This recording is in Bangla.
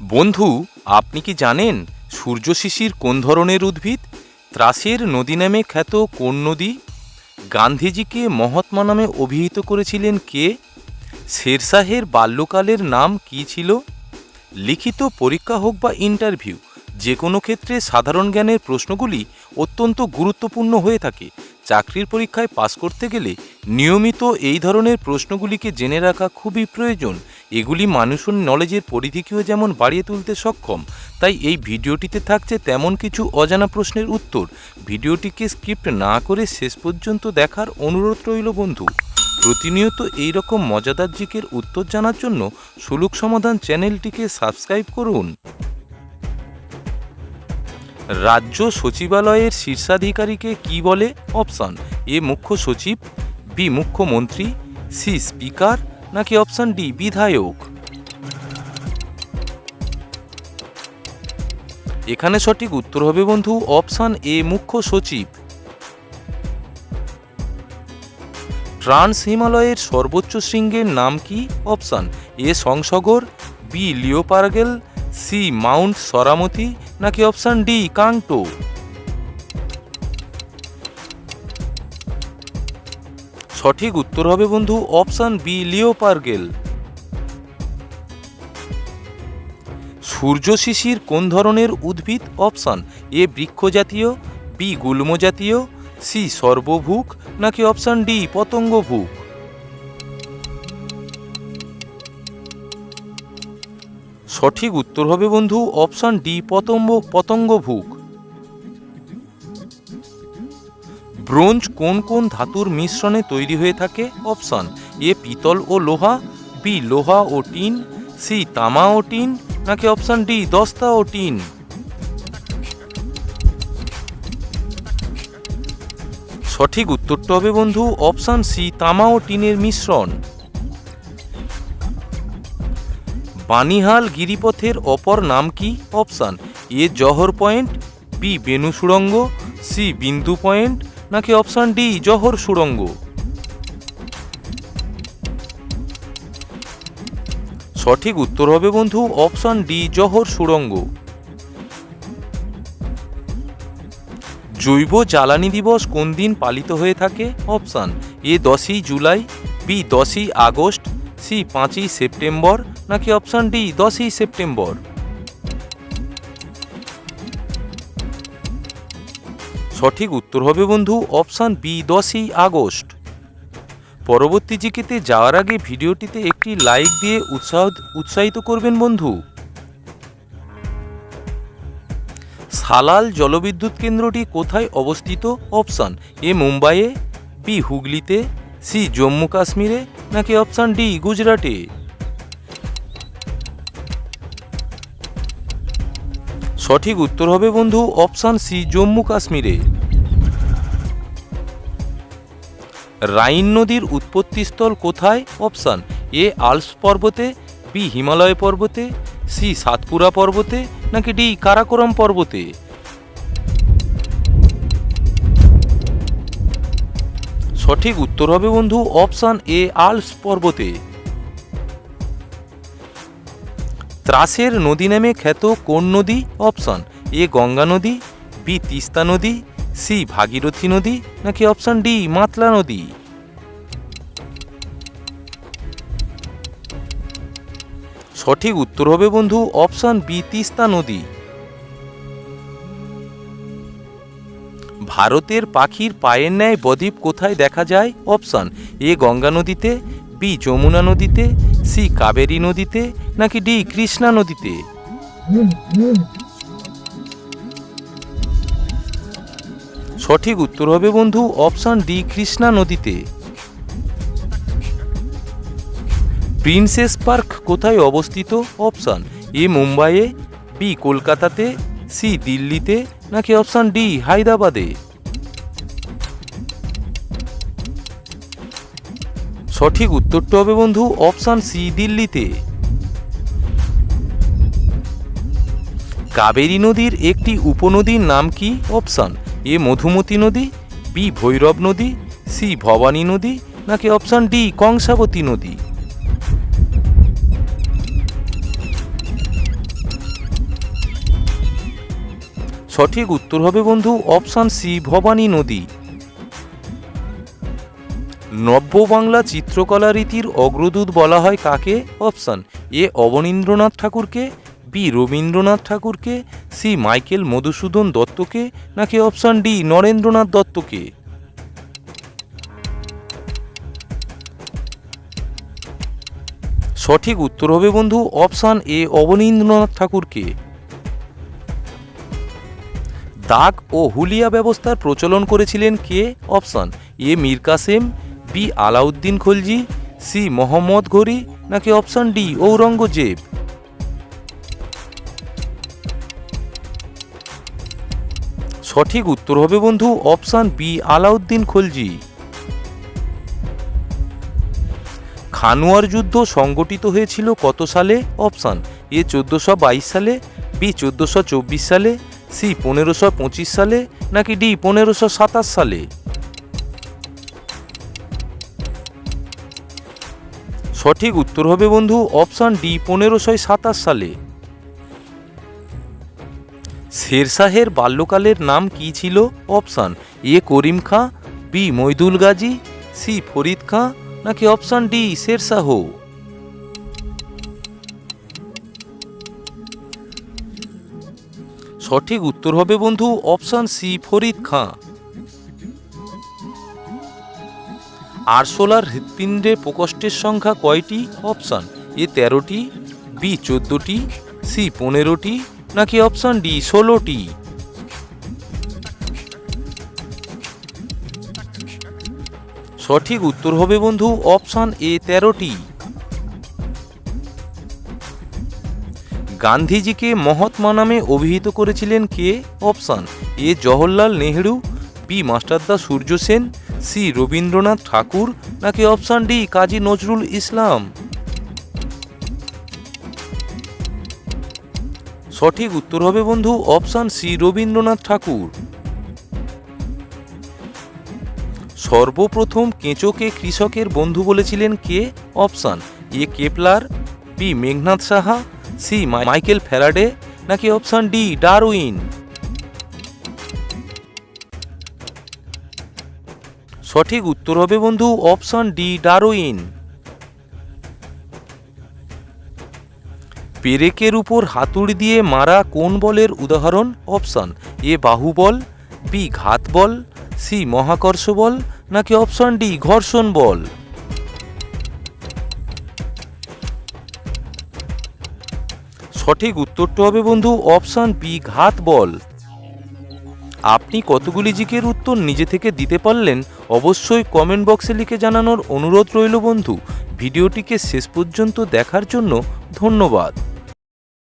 বন্ধু, আপনি কি জানেন সূর্য শিশির কোন ধরনের উদ্ভিদ? ত্রাসের নদী নামে খ্যাত কোন নদী? গান্ধীজিকে মহাত্মা নামে অভিহিত করেছিলেন কে? শেরশাহের বাল্যকালের নাম কি ছিল? লিখিত পরীক্ষা হোক বা ইন্টারভিউ, যে কোনো ক্ষেত্রে সাধারণ জ্ঞানের প্রশ্নগুলি অত্যন্ত গুরুত্বপূর্ণ হয়ে থাকে। চাকরির পরীক্ষায় পাশ করতে গেলে নিয়মিত এই ধরনের প্রশ্নগুলিকে জেনে রাখা খুবই প্রয়োজন। এগুলি মানুষের নলেজের পরিধিকেও যেমন বাড়িয়ে তুলতে সক্ষম, তাই এই ভিডিওটিতে থাকছে তেমন কিছু অজানা প্রশ্নের উত্তর। ভিডিওটিকে স্কিপ্ট না করে শেষ পর্যন্ত দেখার অনুরোধ রইল বন্ধু। প্রতিনিয়ত এই রকম মজাদার জিকের উত্তর জানার জন্য সুলুক সমাধান চ্যানেলটিকে সাবস্ক্রাইব করুন। রাজ্য সচিবালয়ের শীর্ষাধিকারীকে কি বলে? অপশান, এ মুখ্য সচিব বি মুখ্যমন্ত্রী, সি স্পিকার, নাকি অপশান ডি বিধায়ক? এখানে সঠিক উত্তর হবে বন্ধু অপশান এ মুখ্য সচিব। ট্রান্স হিমালয়ের সর্বোচ্চ শৃঙ্গের নাম কি? Option A সংসগর, B Leo Pargil, C mount Saramati, নাকি অপশান ডি কাংটো? সঠিক উত্তর হবে বন্ধু অপশান বি লিও লিওপার্গেল। সূর্য শিশির কোন ধরনের উদ্ভিদ? অপশান এ বৃক্ষ জাতীয় বি, গুল্মজাতীয়, সি, সর্বভুক, নাকি অপশান ডি, পতঙ্গভুক? সঠিক উত্তর হবে বন্ধু অপশান ডি পতঙ্গ পতঙ্গভুক। ব্রোঞ্জ কোন কোন ধাতুর মিশ্রণে তৈরি হয়ে থাকে? অপশান এ পিতল ও লোহা, বি লোহা ও টিন, সি তামা ও টিন, নাকি অপশান ডি দস্তা ও টিন? সঠিক উত্তরটা হবে বন্ধু অপশান সি তামা ও টিনের মিশ্রণ। বানিহাল গিরিপথের অপর নাম কি? Option A Jahar point, B বেনু সুড়ঙ্গ সি বিন্দু পয়েন্ট নাকি অপশান ডি জহর সুড়ঙ্গ। সঠিক উত্তর হবে বন্ধু অপশান ডি জহর সুড়ঙ্গ। জৈব জ্বালানি দিবস কোন দিন পালিত হয়ে থাকে? অপশান এ দশই জুলাই বি দশই আগস্ট সি পাঁচই সেপ্টেম্বর, নাকি অপশান ডি দশই সেপ্টেম্বর? সঠিক উত্তর হবে বন্ধু অপশান বি, দশই আগস্ট। পরবর্তী জিকেতে যাওয়ার আগে ভিডিওটিতে একটি লাইক দিয়ে উৎসাহ, উৎসাহিত করবেন বন্ধু। সালাল জলবিদ্যুৎ কেন্দ্রটি কোথায় অবস্থিত? অপশান এ, মুম্বাইয়ে, বি, হুগলিতে, সি, জম্মু কাশ্মীরে, নাকি অপশান ডি, গুজরাটে? সঠিক উত্তর হবে বন্ধু অপশান সি, জম্মু কাশ্মীরে। রাইন নদীর উৎপত্তিস্থল কোথায়? অপশান এ, আলস পর্বতে, বি, হিমালয় পর্বতে, সি, সাতপুরা পর্বতে, নাকি ডি, কারাকোরাম পর্বতে? সঠিক উত্তর হবে বন্ধু অপশান এ, আলস পর্বতে। ত্রাসের নদী নামে খ্যাত কোন নদী? অপশন এ গঙ্গা নদী বি তিস্তা নদী সি ভাগীরথী নদী, নাকি অপশান ডি মাতলা নদী? সঠিক উত্তর হবে বন্ধু অপশান বি তিস্তা নদী। ভারতের পাখির পায়ের ন্যায় বদ্বীপ কোথায় দেখা যায়? অপশান এ গঙ্গা নদীতে বি যমুনা নদীতে সি কাবেরী নদীতে নাকি ডি কৃষ্ণা নদীতে? সঠিক উত্তর হবে বন্ধু অপশান ডি কৃষ্ণা নদীতে। প্রিন্সেস পার্ক কোথায় অবস্থিত? অপশান এ মুম্বাইয়ে, বি কলকাতাতে, সি দিল্লিতে, নাকি অপশান ডি হায়দ্রাবাদে? সঠিক উত্তরটা হবে বন্ধু অপশান সি, দিল্লিতে। কাবেরী নদীর একটি উপনদীর নাম কি? অপশান এ, মধুমতি নদী, বি, ভৈরব নদী, সি, ভবানী নদী, নাকি অপশান ডি, কংসাবতী নদী? সঠিক উত্তর হবে বন্ধু অপশান সি, ভবানী নদী। নব্য বাংলা চিত্রকলা রীতির অগ্রদূত বলা হয় কাকে? অপশান এ অবনীন্দ্রনাথ ঠাকুরকে বি রবীন্দ্রনাথ ঠাকুরকে সি মাইকেল মধুসূদন দত্তকে, নাকি অপশান ডি নরেন্দ্রনাথ দত্তকে? সঠিক উত্তর হবে বন্ধু অপশান এ অবনীন্দ্রনাথ ঠাকুরকে। দাগ ও হুলিয়া ব্যবস্থার প্রচলন করেছিলেন কে? Option A Mir Kasem B Alauddin Khalji, C Mohammad ঘড়ি, নাকি অপশান ডি ঔরঙ্গজেব? সঠিক উত্তর হবে বন্ধু অপশান বি আলাউদ্দিন খলজি। খানুয়ার যুদ্ধ সংগঠিত হয়েছিল কত সালে? অপশান এ চোদ্দোশো বাইশ সালে, বি চোদ্দোশো চব্বিশ সালে, সি পনেরোশো পঁচিশ সালে, নাকি ডি পনেরোশো সাতাশ সালে? সঠিক উত্তর হবে বন্ধু অপশান ডি পনেরোশো সাতাশ সালে। শেরশাহের বাল্যকালের নাম কি ছিল? Option A Karim Khan, B Moidul Gazi, C Farid Khan, নাকি অপশান ডি শেরশাহ? সঠিক উত্তর হবে বন্ধু অপশান সি ফরিদ খাঁ। আরশোলার হৃৎপিণ্ডে প্রকোষ্ঠের সংখ্যা কয়টি? অপশান এ তেরোটি বি চোদ্দোটি সি পনেরোটি, নাকি অপশান ডি ষোলোটি? সঠিক উত্তর হবে বন্ধু অপশান এ তেরোটি। গান্ধীজিকে মহাত্মা নামে অভিহিত করেছিলেন কে? Option A Jawaharlal Nehru B Masterda Surya Sen C Rabindranath Thakur নাকি অপশান ডি কাজী নজরুল ইসলাম? সঠিক উত্তর হবে বন্ধু অপশান সি রবীন্দ্রনাথ ঠাকুর। সর্বপ্রথম কেঁচোকে কৃষকের বন্ধু বলেছিলেন কে? Option A Kepler, B Meghnath Saha, C Michael Faraday, নাকি অপশান ডি ডারউইন? সঠিক উত্তর হবে বন্ধু অপশান ডি, ডারউইন। পেরেকের উপর হাতুড়ি দিয়ে মারা কোন বলের উদাহরণ? অপশান এ বাহুবল বি, ঘাত বল, সি, মহাকর্ষ বল, নাকি অপশান ডি, ঘর্ষণ বল? সঠিক উত্তরটা হবে বন্ধু অপশান বি, ঘাত বল। আপনি কতগুলি জিকের উত্তর নিজে থেকে দিতে পারলেন অবশ্যই কমেন্ট বক্সে লিখে জানানোর অনুরোধ রইল বন্ধু। ভিডিওটিকে শেষ পর্যন্ত দেখার জন্য ধন্যবাদ।